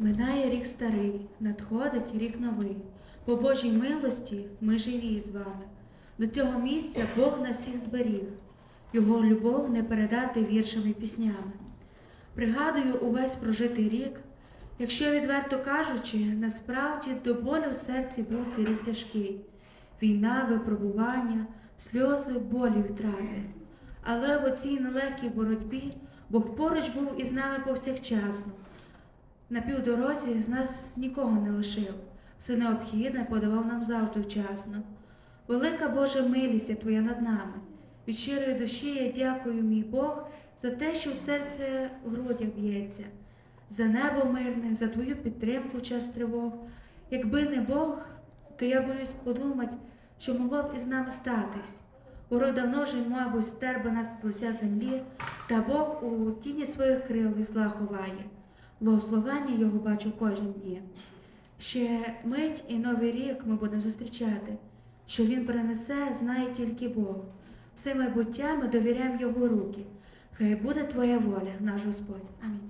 Минає рік старий, надходить рік новий. По Божій милості ми живі з вами. До цього місця Бог нас всіх зберіг, Його любов не передати віршами і піснями. Пригадую увесь прожитий рік, якщо відверто кажучи, насправді до болю в серці був цей рік тяжкий. Війна, випробування, сльози, болі втрати. Але в оцій нелегкій боротьбі Бог поруч був із нами повсякчасно. На півдорозі з нас нікого не лишив, все необхідне подавав нам завжди вчасно. Велика Божа милість Твоя над нами. Від щирої душі я дякую, мій Бог, за те, що серце в грудях б'ється, за небо мирне, за Твою підтримку в час тривог. Якби не Бог, то я боюсь подумати, що могло б із нами статись. Ворог давно вже, мабуть, стер би нас з лиця землі, та Бог у тіні своїх крил вісла ховає. Благословення його бачу кожнім дні. Ще мить і новий рік ми будемо зустрічати. Що він принесе, знає тільки Бог. Все майбуття ми довіряємо Його руки. Хай буде Твоя воля, наш Господь. Амінь.